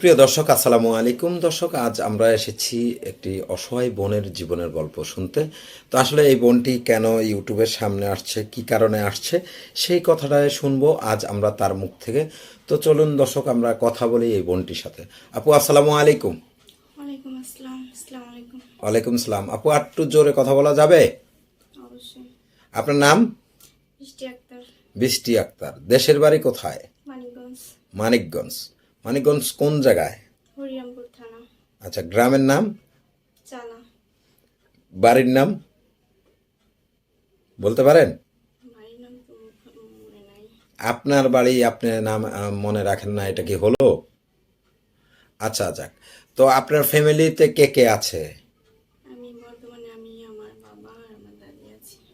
সুপ্রিয় দর্শক আসসালামু আলাইকুম। দর্শক আজ আমরা এসেছি একটি অসহায় বোনের জীবনের গল্প শুনতে। তো আসলে এই বোনটি কেন ইউটিউবের সামনে আসছে কি কারণে আসছে সেই কথাটাই শুনব। আজ আমরা তার মুখ থেকে। তো চলুন দর্শক আমরা কথা বলি এই বোনটির সাথে। আপু আসসালামু আলাইকুম। ওয়ালাইকুম আসসালাম আপু আটটু জোরে কথা বলা যাবে? আপনার নাম? বৃষ্টি আক্তার। বৃষ্টি আক্তার। দেশের বাড়ি কোথায়? মানিকগঞ্জ। মানিকগঞ্জ। মানিকগঞ্জ কোন জায়গায়? হরিরামপুর থানা। আচ্ছা গ্রামের নাম? চালা। বাড়ির নাম? বলতে পারেন? আপনার বাড়ি আপনি নাম মনে রাখেন না এটা কি হলো? আচ্ছা যাক। তো আপনার ফ্যামিলিতে কে কে আছে?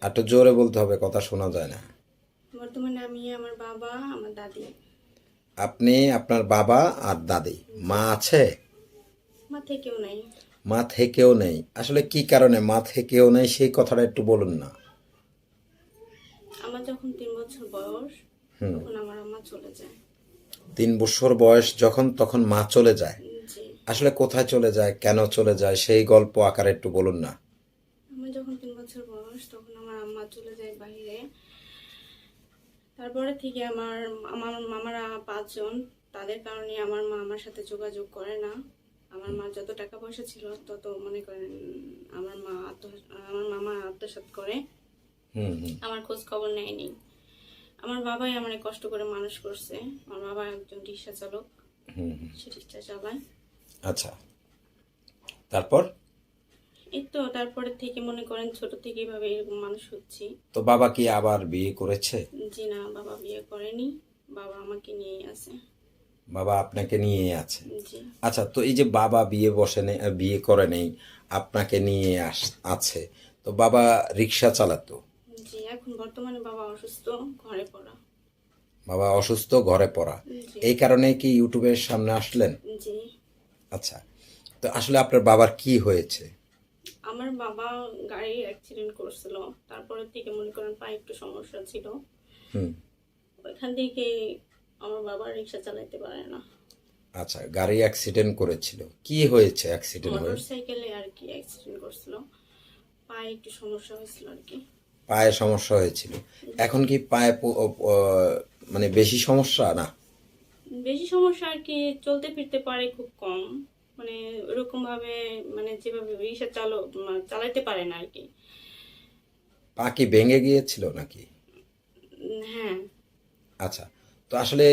একটু জোরে বলতে হবে কথা শোনা যায় না। বর্তমানে আমি আমার বাবা আমার দাদি। আপনি আপনার বাবা আর দাদি মা আছে? মা থেকেও নাই। মা থেকেও নেই। আসলে কি কারণে মা থেকেও নেই সেই কথাটা একটু বলুন না। আমার যখন তিন বছর বয়স তখন আমার আম্মা চলে যায়। তিন বছর বয়স যখন তখন মা চলে যায়? আসলে কোথায় চলে যায় কেন চলে যায় সেই গল্প আকারে একটু বলুন না। আমার যখন তিন বছর বয়স তখন আমার আম্মা চলে যায় বাইরে তারপরে থেকে আমার আমার মামারা পাঁচজন তাদের কারণে আমার মা আমার সাথে যোগাযোগ করে না। আমার মা যত টাকা পয়সা ছিল তত মনে করেন আমার মা আত্ম আমার মামা আত্মসাৎ করে। আমার খোঁজ খবর নেয়নি। আমার বাবাই আমার কষ্ট করে মানুষ করছে। আমার বাবা একজন রিক্সা চালক। সে রিক্সা চালায়। আচ্ছা। তারপর? এই তো তারপরে থেকে মনে করেন ছোট থেকে এভাবে এরকম মানুষ হচ্ছি। তো বাবা কি আবার বিয়ে করেছে? জি না বাবা বিয়ে করেনি বাবা আমাকে নিয়েই আছে। বাবা আপনাকে নিয়ে আছে? আচ্ছা তো এই যে বাবা বিয়ে বসে নেই বিয়ে করে নেই আপনাকে নিয়ে আস আছে। তো বাবা রিক্সা চালাতো? জি এখন বর্তমানে বাবা অসুস্থ ঘরে পড়া। বাবা অসুস্থ ঘরে পড়া। এই কারণে কি ইউটিউবের সামনে আসলেন? জি। আচ্ছা তো আসলে আপনার বাবার কি হয়েছে? আমার বাবা গাড়ি অ্যাক্সিডেন্ট করছিল। তারপরে থেকে মনে করেন পায়ে একটু সমস্যা ছিল। ওইখান থেকে আমার বাবা রিক্সা চালাতে পারে না। আচ্ছা গাড়ি অ্যাক্সিডেন্ট করেছিল। কি হয়েছে অ্যাক্সিডেন্ট হয়ে মোটর সাইকেলে আর কি অ্যাক্সিডেন্ট করছিল। পায়ে একটু সমস্যা হয়েছিল আর কি। পায়ে সমস্যা হয়েছিল। এখন কি পায়ে মানে বেশি সমস্যা না? বেশি সমস্যা আর কি চলতে ফিরতে পারে খুব কম। মানে ওরকম ভাবে মানে যেভাবে রিক্সা চালো চালাইতে পারে না আর কি। পা কি ভেঙে গিয়েছিল নাকি? হ্যাঁ। আচ্ছা তো আসলে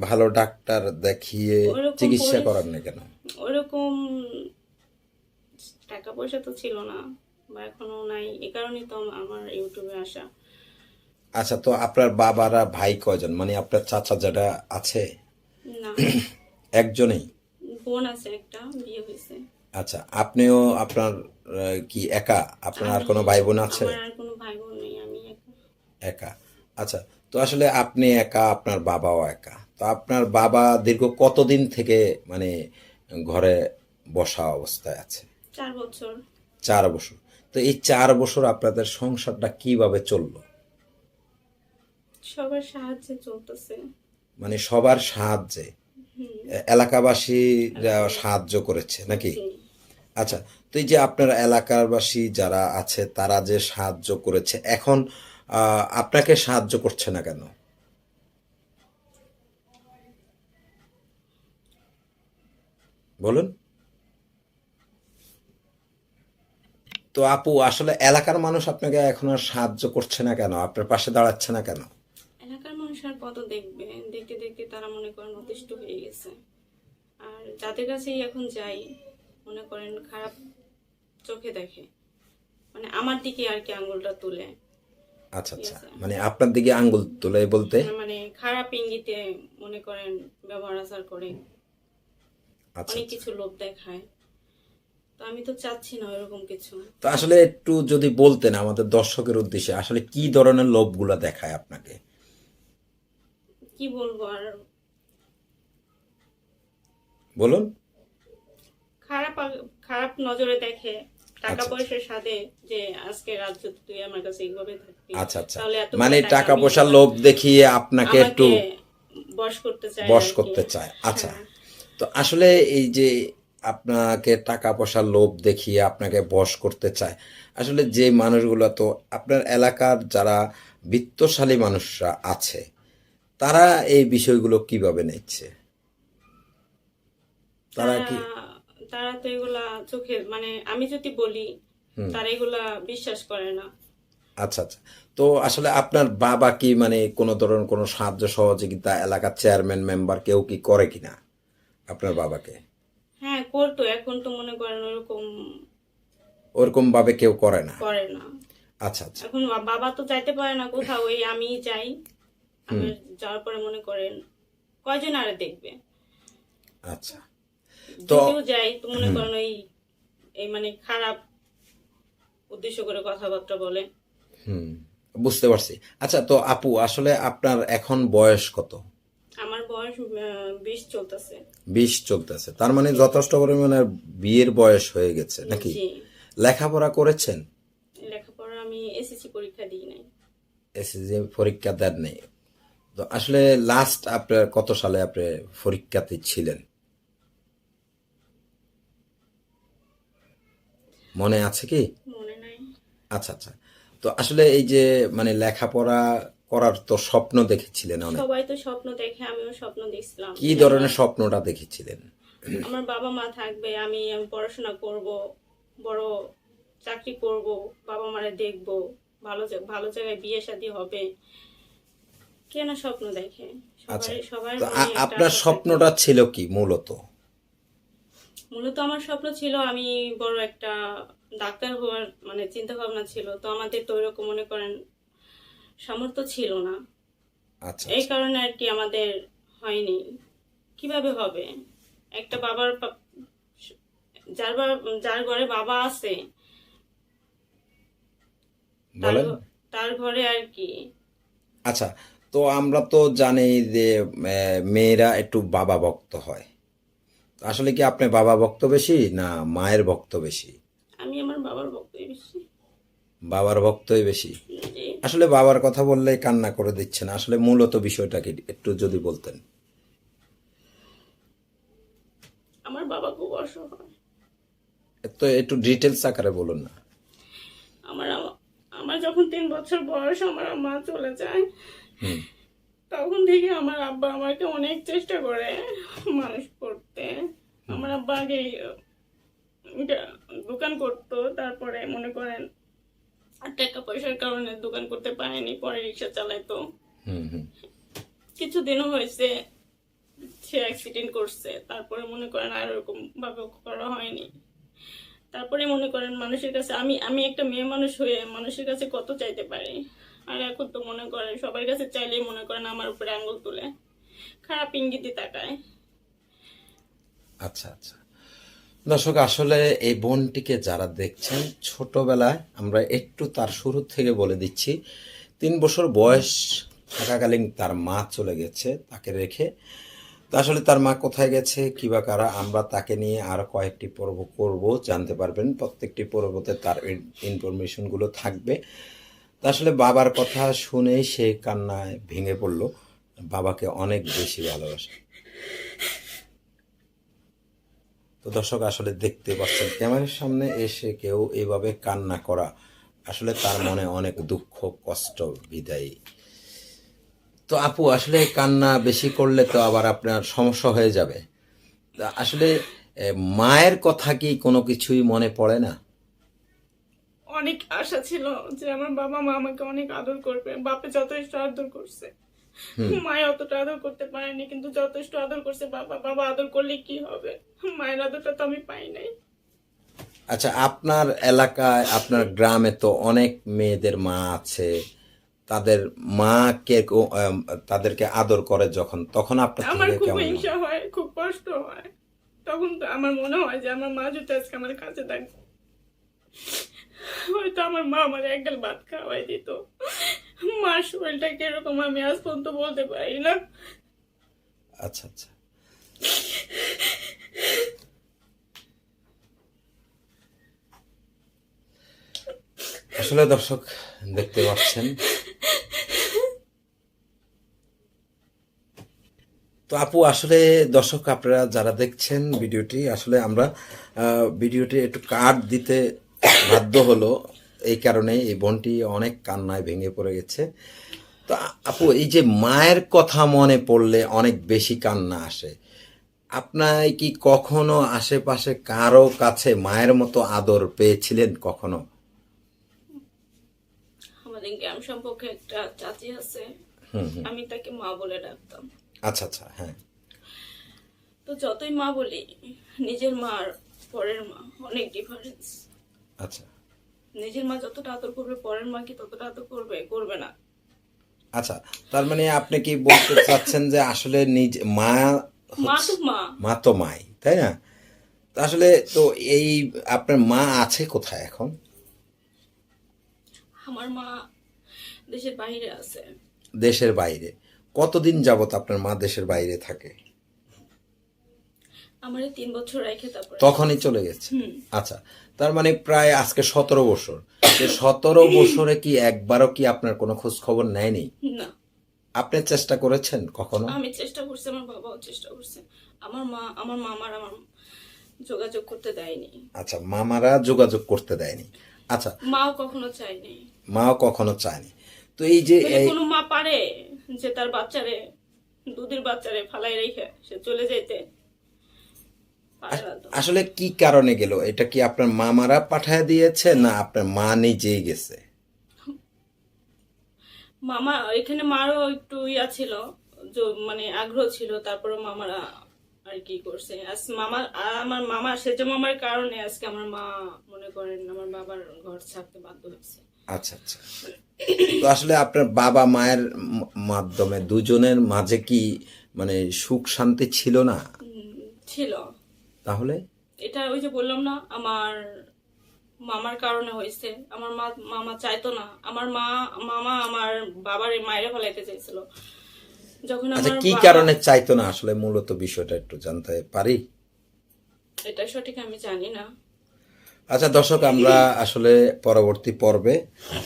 ভালো ডাক্তার দেখিয়ে চিকিৎসা করার না কেন? ওরকম টাকা পয়সা তো ছিল না বা এখনও নাই। এ কারণেই তো আমার ইউটিউবে আসা। আচ্ছা তো আপনার বাবারা ভাই কয়জন? মানে আপনার চাচা যেটা আছে না। একজনেই? বোন আছে একটা বিয়ে হয়েছে। আচ্ছা আপনিও আপনার কি একা? আপনার আর কোনো ভাই বোন আছে? আমার আর কোনো ভাই বোন নেই আমি একা। একা। আচ্ছা তো আসলে আপনি একা আপনার বাবাও একা। তো আপনার বাবা দীর্ঘ কতদিন থেকে মানে ঘরে বসা অবস্থায় আছে? চার বছর। চার বছর। তো এই চার বছর আপনাদের সংসারটা কীভাবে চলল? সবার সাহায্যে চলতেছে। মানে সবার সাহায্যে? এলাকাবাসী সাহায্য করেছে নাকি? আচ্ছা তো এই যে আপনার এলাকাবাসী যারা আছে তারা যে সাহায্য করেছে এখন আহ, আপনাকে সাহায্য করছে না কেন? বলুন। তো আপু আসলে এলাকার মানুষ আপনাকে এখন আর সাহায্য করছে না কেন? আপনার পাশে দাঁড়াচ্ছে না কেন? আর কত দেখবে দেখতে দেখতে তারা মনে করেন অতিষ্ঠ হয়ে গেছে। আর যাদের কাছেই এখন যাই মনে করেন খারাপ চোখে দেখে মানে আমার দিকে আর কি আঙ্গুলটা তুলে। আচ্ছা আচ্ছা। মানে আপনার দিকে আঙ্গুল তুলে বলতে? মানে খারাপ ইঙ্গিতে মনে করেন ব্যবহার আচার করে। আচ্ছা অনেক কিছু লোভ দেখায়। তো আমি তো চাচ্ছি না ওরকম কিছু। তো আসলে একটু যদি বলতেন আমাদের দর্শকের উদ্দেশ্যে আসলে কি ধরনের লোভগুলো দেখায় আপনাকে? কি বলব আর? বলুন। খারাপ খারাপ নজরে দেখে টাকা আচ্ছা, পয়সার সাথে যে আজকে রাত তুই আমার কাছে এইভাবে থাকবি আচ্ছা আচ্ছা। মানে টাকা পয়সার লোভ দেখিয়ে আপনাকে একটু বশ করতে চায় বশ করতে চায়। আচ্ছা। হ্যাঁ। তো আসলে এই যে আপনাকে টাকা পয়সার লোভ দেখিয়ে আপনাকে বশ করতে চায় আসলে যে মানুষগুলো তো আপনার এলাকার যারা বিত্তশালী মানুষরা আছে তারা এই বিষয়গুলো কীভাবে নিচ্ছে? তারা কি তারা তো এগুলা চোখে মানে আমি যদি বলি তারা এগুলা বিশ্বাস করে না। আচ্ছা আচ্ছা। তো আসলে আপনার বাবা কি মানে কোনো ধরনের কোনো সাহায্য সহযোগিতা এলাকার চেয়ারম্যান মেম্বার কেউ কি করে কিনা আপনার বাবাকে? হ্যাঁ করতো। এখন তো মনে করেন ওরকম ওরকম ভাবে কেউ করে না। করে না। আচ্ছা আচ্ছা। এখন বাবা তো যাইতে পারে না কোথাও ওই আমি যাই। আমি যাওয়ার পরে মনে করেন কয়জন আরে দেখবে? আচ্ছা। তো যাই তো মনে করেন ওই এই মানে খারাপ উদ্দেশ্য করে কথাবার্তা বলে। হুম বুঝতে পারছি। আচ্ছা তো আপু আসলে আপনার এখন বয়স কত? আমার বয়স বিশ চলতেছে। বিশ চলতেছে। তার মানে যথেষ্ট পরিমাণে বিয়ের বয়স হয়ে গেছে নাকি? লেখাপড়া করেছেন? লেখাপড়া আমি এসএসসি পরীক্ষা দিই নাই। এসএসসি পরীক্ষা দেন নেই। তো আসলে লাস্ট আপনার কত সালে আপনি পরীক্ষাতে ছিলেন? মনে আছে কি? আচ্ছা আচ্ছা। তো আসলে এই যে মানে লেখাপড়া করার তো স্বপ্ন দেখেছিলেন অনেক। সবাই তো স্বপ্ন দেখে আমিও স্বপ্ন দেখছিলাম। কি ধরনের স্বপ্নটা দেখেছিলেন? আমার বাবা মা থাকবে আমি আমি পড়াশোনা করব বড় চাকরি করব বাবা মারে দেখব ভালো ভালো জায়গায় বিয়ে শাদী হবে। কেন স্বপ্ন দেখে? আচ্ছা তো আপনার স্বপ্নটা ছিল কি মূলত? মূলত আমার স্বপ্ন ছিল আমি বড় একটা ডাক্তার হওয়ার মানে চিন্তা ভাবনা ছিল। তো আমাদের তো ওইরকম মনে করেন সামর্থ্য ছিল না। আচ্ছা এই কারণে আর কি আমাদের হয়নি। কীভাবে হবে? একটা বাবার যার যার ঘরে বাবা আছে তার ঘরে আর কি। আচ্ছা তো আমরা তো জানি যে মেয়েরা একটু বাবা ভক্ত হয়। আসলে কি আপনি বাবা ভক্ত বেশি না মায়ের ভক্ত বেশি? আমি আমার বাবার বক্তব্য বেশি। বাবার ভক্তই বেশি? আসলে বাবার কথা বললেই কান্না করে দিচ্ছেন। আসলে মূলত বিষয়টা কি একটু যদি বলতেন। আমার বাবা খুব অসহায়। তো একটু ডিটেলস আকারে বলুন না। আমার আমার যখন তিন বছর বয়স আমার মা চলে যায় তখন থেকে আমার আব্বা আমাকে অনেক চেষ্টা করে মানুষ করতে। আমার আব্বা আগে দোকান করতো তারপরে মনে করেন টাকা পয়সার কারণে দোকান করতে পারেনি পরে রিক্সা চালাইতো হুম হয়েছে সে অ্যাক্সিডেন্ট করছে তারপরে মনে করেন আর ওরকম ভাবে করা হয়নি। তারপরে মনে করেন মানুষের কাছে, আমি আমি একটা মেয়ে মানুষ হয়ে মানুষের কাছে কত চাইতে পারি? আর এখন তো মনে করেন সবার কাছে চাইলেই মনে করেন আমার উপরে আঙ্গুল তুলে। খারাপ ইঙ্গিতে তাকায়। আচ্ছা আচ্ছা। দর্শক, আসলে এই বোনটিকে যারা দেখছেন, ছোটবেলায় আমরা একটু তার শুরু থেকে বলে দিচ্ছি, তিন বছর বয়স থাকাকালীন তার মা চলে গেছে, তাকে রেখে আসলে তার মা কোথায় গেছে কিবা কারা, আমরা তাকে নিয়ে আরও কয়েকটি পর্ব করব, জানতে পারবেন। প্রত্যেকটি পর্বতে তার ইনফরমেশনগুলো থাকবে। তা আসলে বাবার কথা শুনেই সে কান্নায় ভেঙে পড়ল। বাবাকে অনেক বেশি ভালোবাসে। তো দর্শক, আসলে দেখতে পাচ্ছেন, ক্যামেরার সামনে এসে কেউ এইভাবে কান্না করা আসলে তার মনে অনেক দুঃখ, কষ্ট, বিদায়ী তো আপু আসলে কান্না বেশি করলে তো আবার আপনার সমস্যা হয়ে যাবে। আসলে মায়ের কথা কি কোনো কিছুই মনে পড়ে না? অনেক আশা ছিল যে আমার বাবা মা আমাকে অনেক আদর করবে। বাপে যথেষ্ট আদর করছে। মায় অতটা আদর করতে পারেনি কিন্তু যথেষ্ট আদর করছে বাবা। বাবা আদর করলে কি হবে? মায়ের আদরটা তো আমি পাই নাই। আচ্ছা আপনার এলাকায় আপনার গ্রামে তো অনেক মেয়েদের মা আছে। তাদের মাকে কো- তাদেরকে আদর করে যখন তখন আপনার আমার খুব হিংসা হয় খুব কষ্ট হয়। তখন তো আমার মনে হয় যে আমার মা যদি আজকে আমার কাছে থাকতো হয়তো আমার মা আমার এক গাল ভাত খাওয়াই দিত। মার শরীরটা কীরকম আমি আজ পর্যন্ত বলতে পারি না। আচ্ছা আচ্ছা। আসলে দর্শক দেখতে পাচ্ছেন তো আপু আসলে দর্শক আপনারা যারা দেখছেন ভিডিওটি আসলে আমরা ভিডিওটি একটু কাট দিতে বাধ্য হলো। এই কারণে এই বোনটি অনেক কান্নায় ভেঙে পড়ে গেছে। তো আপু এই যে মায়ের কথা মনে পড়লে অনেক বেশি কান্না আসে। আপনার কি কখনো আশেপাশে কারও কাছে মায়ের মতো আদর পেয়েছিলেন কখনো? আমাদের গ্রাম সম্পর্কে একটা চাচি আছে। আমি তাকে মা বলে ডাকতাম। আচ্ছা আচ্ছা হ্যাঁ। তো যতই মা বলি নিজের মার পরের মা অনেক ডিফারেন্স আচ্ছা। নিজের মা যতটা আদর করবে পরের মা কি ততটা আদর করবে? করবে না। আচ্ছা তার মানে আপনি কি বলতে চাচ্ছেন যে আসলে নিজ মা মা তো মা। মা তো মাই তাই না? আসলে তো এই আপনার মা আছে কোথায় এখন? আমার মা দেশের বাইরে আছে। দেশের বাইরে। কতদিন যাবত আপনার মা দেশের বাইরে থাকে? আমার তিন বছর রেখে তারপরে। তখনই চলে গেছে? আচ্ছা তার মানে প্রায় আজকে সতেরো বছর। সতেরো বছরে কি একবারও কি আপনার কোনো খোঁজ খবর নেয়নি? না। আপনি চেষ্টা করেছেন কখনো? আমি চেষ্টা করছি আমার বাবাও চেষ্টা করছে। আমার মা আমার মামার আমার যোগাযোগ করতে দেয়নি। আচ্ছা মামারা যোগাযোগ করতে দেয়নি। আচ্ছা। মাও কখনো চায়নি। মাও কখনো চায়নি। তো এই যে কোনো মা পারে? যে তার বাচ্চারে দুধের বাচ্চারে ফালাই রেখে সে চলে যেতে পারে না তো। আসলে কি কারণে গেল? এটা কি আপনার মামারা পাঠায় দিয়েছে না আপনার মা নিজেই গেছে? মামা এখানে মারও একটু ইয়া ছিল মানে আগ্রহ ছিল তারপরে মামারা আর কি করছে। আজ মামা আমার মামা সেজ মামার কারণে আজকে আমার মা মনে করেন আমার বাবার ঘর ছাড়তে বাধ্য হয়েছে আচ্ছা আচ্ছা। তো আসলে আপনার বাবা মায়ের মাধ্যমে দুজনের মাঝে কি মানে সুখ শান্তি ছিল না? ছিল। তাহলে? এটা ওই যে বললাম না আমার মামার কারণে হয়েছে। আমার মা মামা চাইতো না। আমার মা মামা আমার বাবার মায়ের ফলাইতে চাইছিল। যখন আচ্ছা আমার কি কারণে চাইতো না? আসলে মূলত বিষয়টা একটু জানতে পারি। এটা সঠিক আমি জানি না। আচ্ছা দর্শক, আমরা আসলে পরবর্তী পর্বে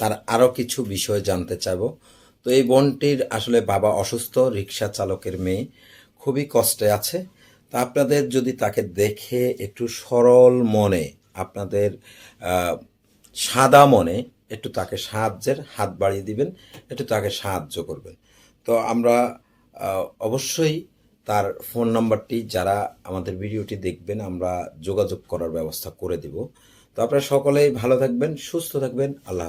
তার আরও কিছু বিষয় জানতে চাইব তো এই বোনটির আসলে বাবা অসুস্থ রিক্সা চালকের মেয়ে, খুবই কষ্টে আছে। তা আপনাদের যদি তাকে দেখে একটু সরল মনে, আপনাদের সাদা মনে, একটু তাকে সাহায্যের হাত বাড়িয়ে দিবেন, একটু তাকে সাহায্য করবেন। তো আমরা অবশ্যই তার ফোন নাম্বারটি যারা আমাদের ভিডিওটি দেখবেন, আমরা যোগাযোগ করার ব্যবস্থা করে দিব। তো আপনারা সকলেই ভালো থাকবেন, সুস্থ থাকবেন। আল্লাহ